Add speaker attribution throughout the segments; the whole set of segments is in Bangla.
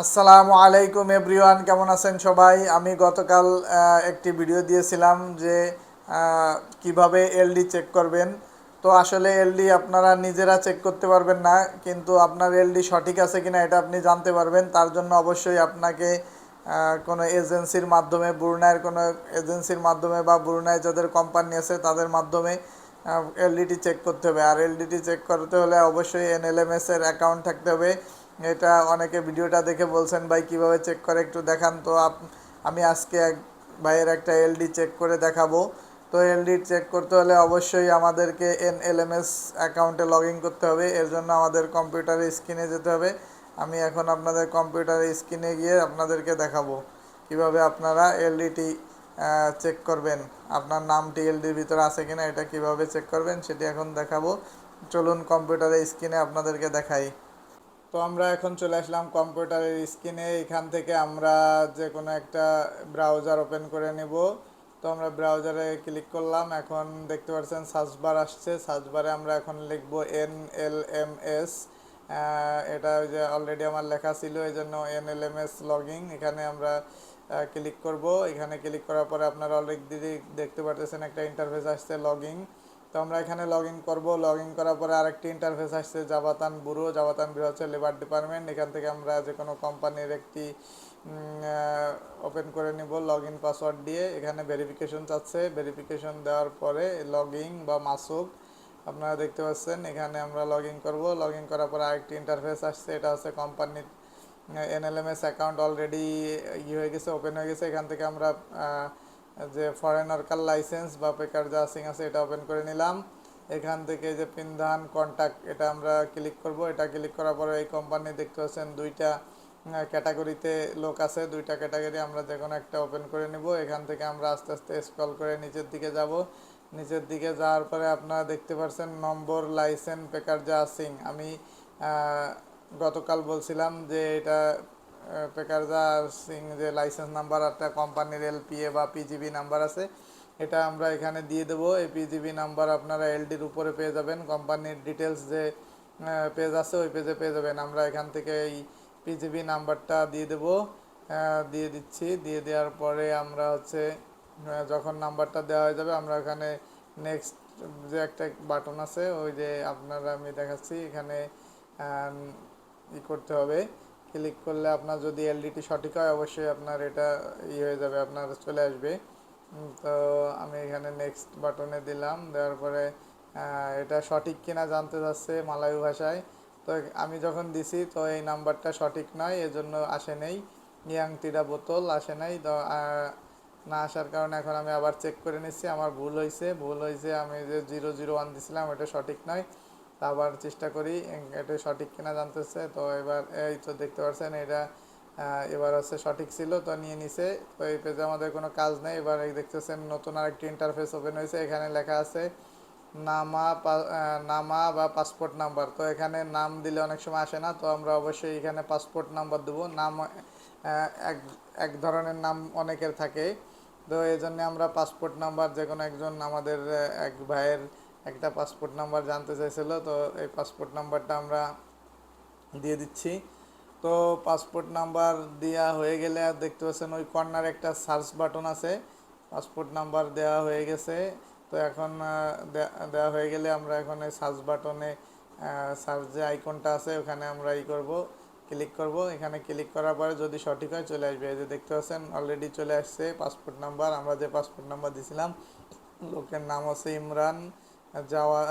Speaker 1: আসসালামু আলাইকুম এভরিওয়ান, কেমন আছেন সবাই? আমি গতকাল একটি ভিডিও দিয়েছিলাম যে কীভাবে এলডি চেক করবেন। তো আসলে এলডি আপনারা নিজেরা চেক করতে পারবেন না, কিন্তু আপনার এলডি সঠিক আছে কিনা এটা আপনি জানতে পারবেন। তার জন্য অবশ্যই আপনাকে কোনো এজেন্সির মাধ্যমে বুরনায়ের কোনো এজেন্সির মাধ্যমে বা বুরনায় যাদের কোম্পানি আছে, তাদের মাধ্যমে এলডিটি চেক করতে হবে। আর এলডিটি চেক করতে হলে অবশ্যই এনএলএমএস এর অ্যাকাউন্ট থাকতে হবে। এটা অনেকে ভিডিওটা দেখে বলছেন, ভাই, কীভাবে চেক করে একটু দেখান। তো আমি আজকে এক ভাইয়ের একটা এলডি চেক করে দেখাবো। তো এলডি চেক করতে হলে অবশ্যই আমাদেরকে এন এল এম এস অ্যাকাউন্টে লগ ইন করতে হবে। এর জন্য আমাদের কম্পিউটারের স্ক্রিনে যেতে হবে। আমি এখন আপনাদের কম্পিউটারের স্ক্রিনে গিয়ে আপনাদেরকে দেখাবো কীভাবে আপনারা এলডিটি চেক করবেন। আপনার নামটি এলডির ভিতরে আছে কিনা, এটা কীভাবে চেক করবেন সেটি এখন দেখাবো। চলুন কম্পিউটারের স্ক্রিনে আপনাদেরকে দেখাই। তো আমরা এখন চলে আসলাম কম্পিউটারের স্ক্রিনে। এখান থেকে আমরা যে কোনো একটা ব্রাউজার ওপেন করে নেব। তো আমরা ব্রাউজারে ক্লিক করলাম। এখন দেখতে পাচ্ছেন সার্চ বার আসছে। সার্চ বারে আমরা এখন লিখব এন এল এম এস এটা ওই যে অলরেডি আমার লেখা ছিল এই জন্য N L M S logging এখানে আমরা ক্লিক করব। এখানে ক্লিক করার পরে আপনারা অলরেডি দেখতে পাচ্ছেন একটা ইন্টারফেস আসছে লগিং তো আমরা এখানে লগ ইন করব। লগ ইন করার পরে আরেকটি ইন্টারফেস আসছে জাবাতান ব্যুরো জাবাতান ব্যুরো হচ্ছে লেবার ডিপার্টমেন্ট এখান থেকে আমরা যে কোনো কোম্পানির একটি ওপেন করে নিব লগ ইন পাসওয়ার্ড দিয়ে। এখানে ভেরিফিকেশন চাচ্ছে। ভেরিফিকেশন দেওয়ার পরে লগ ইন বা মাসুক, আপনারা দেখতে পাচ্ছেন, এখানে আমরা লগ ইন করব। লগ ইন করার পরে আরেকটি ইন্টারফেস আসছে। এটা হচ্ছে কোম্পানির এনএলএমএস অ্যাকাউন্ট অলরেডি ই হয়ে গেছে ওপেন হয়ে গেছে। এখান থেকে আমরা যে ফরেন ওয়ার্কার লাইসেন্স বা পেকার যা সিং আছে এটা ওপেন করে নিলাম। এখান থেকে যে পিনধান কন্ট্যাক্ট এটা আমরা ক্লিক করব। এটা ক্লিক করার পরে এই কোম্পানি দেখতে পাচ্ছেন দুইটা ক্যাটাগরিতে লোক আছে। দুইটা ক্যাটাগরি আমরা যে কোনো একটা ওপেন করে নিব। এখান থেকে আমরা আস্তে আস্তে স্ক্রল করে নিচের দিকে যাব। নিচের দিকে যাওয়ার পরে আপনারা দেখতে পাচ্ছেন নম্বর লাইসেন্স পেকার যা সিং আমি গতকাল বলছিলাম যে এটা পেকারজা সিং যে লাইসেন্স নাম্বার একটা কোম্পানির এলপিএ বা পিজিবি নাম্বার আছে, এটা আমরা এখানে দিয়ে দেবো। এই পিজিবি নাম্বার আপনারা এলডির উপরে পেয়ে যাবেন। কোম্পানির ডিটেলস যে পেজ আছে, ওই পেজে পেয়ে যাবেন। আমরা এখান থেকে এই পিজিবি নাম্বারটা দিয়ে দেবো। দিয়ে দিচ্ছি। দিয়ে দেওয়ার পরে আমরা হচ্ছে যখন নাম্বারটা দেওয়া হয়ে যাবে, আমরা এখানে নেক্সট যে একটা বাটন আছে, ওই যে আপনারা আমি দেখাচ্ছি, এখানে ই করতে হবে। ক্লিক করলে আপনার যদি এলডিটি সঠিক হয়, অবশ্যই আপনার এটা ই হয়ে যাবে, আপনার চলে আসবে। তো আমি এখানে নেক্সট বাটনে দিলাম, দেওয়ার পরে এটা সঠিক কিনা জানতে চাচ্ছে মালায়ু ভাষায়। তো আমি যখন দিছি, তো এই নাম্বারটা সঠিক নয়, এজন্য আসে নেই। ইয়াং তিরা বোতল, আসে নাই। তো না আসার কারণে এখন আমি আবার চেক করে নিচ্ছি, আমার ভুল হয়েছে ভুল হয়েছে আমি যে জিরো জিরো ওয়ান দিছিলাম এটা সঠিক নয়। আবার চেষ্টা করি এটা সঠিক কিনা জানতেছে। তো এবার, এই তো দেখতে পাচ্ছেন এটা এবার হচ্ছে সঠিক ছিল, তো নিয়ে নিছে। তো এই পেজে আমাদের কোনো কাজ নেই। এবার এই দেখতেছেন, নতুন আরেকটি ইন্টারফেস ওপেন হয়েছে। এখানে লেখা আছে, নামা নামা বা পাসপোর্ট নাম্বার তো এখানে নাম দিলে অনেক সময় আসে না। তো আমরা অবশ্যই এখানে পাসপোর্ট নাম্বার দেবো। নাম এক এক ধরনের নাম অনেকের থাকে। তো এই জন্যে আমরা পাসপোর্ট নাম্বার যে কোনো একজন আমাদের এক ভাইয়ের একটা পাসপোর্ট নাম্বার জানতে চাইছিল, তো এই পাসপোর্ট নাম্বারটা আমরা দিয়ে দিচ্ছি। তো পাসপোর্ট নাম্বার দেওয়া হয়ে গেলে আর দেখতে পাচ্ছেন ওই কর্নার একটা সার্চ বাটন আছে। পাসপোর্ট নাম্বার দেওয়া হয়ে গেছে। তো এখন দেওয়া হয়ে গেলে আমরা এখন এই সার্চ বাটনে সার্চ যে আইকনটা আছে, ওখানে আমরা ই করব ক্লিক করব। এখানে ক্লিক করার পরে যদি সঠিক হয় চলে আসবে। এই যে দেখতে পাচ্ছেন অলরেডি চলে আসছে পাসপোর্ট নাম্বার আমরা যে পাসপোর্ট নাম্বার দিয়েছিলাম লোকের নাম হচ্ছে ইমরান। যাওয়া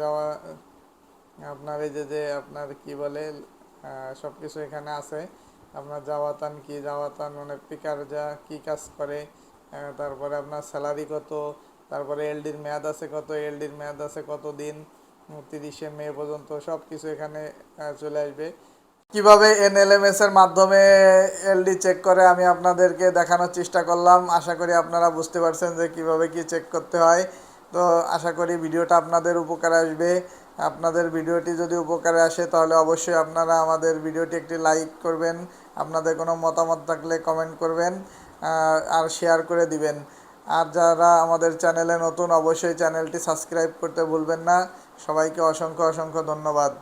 Speaker 1: যাওয়া, আপনার এই যে যে আপনার কি বলে সব কিছু এখানে আছে। আপনার জাওয়াতান কি জাওয়াতান মানে পিকার যা কি কাজ করে তারপরে আপনার স্যালারি কত, তারপরে এলডির মেয়াদ আছে কত, এলডির মেয়াদ আছে কত দিন তিরিশে মে পর্যন্ত সব কিছু এখানে চলে আসবে। কীভাবে এনএলএমএস এর মাধ্যমে এলডি চেক করে, আমি আপনাদেরকে দেখানোর চেষ্টা করলাম। আশা করি আপনারা বুঝতে পারছেন যে কীভাবে কি চেক করতে হয়। তো আশা করি ভিডিওটা আপনাদের উপকারে আসবে। আপনাদের ভিডিওটি যদি উপকারে আসে, তাহলে অবশ্যই আপনারা আমাদের ভিডিওটি একটি লাইক করবেন, আপনাদের কোনো মতামত থাকলে কমেন্ট করবেন আর শেয়ার করে দিবেন। আর যারা আমাদের চ্যানেলে নতুন, অবশ্যই চ্যানেলটি সাবস্ক্রাইব করতে ভুলবেন না। সবাইকে অসংখ্য অসংখ্য ধন্যবাদ।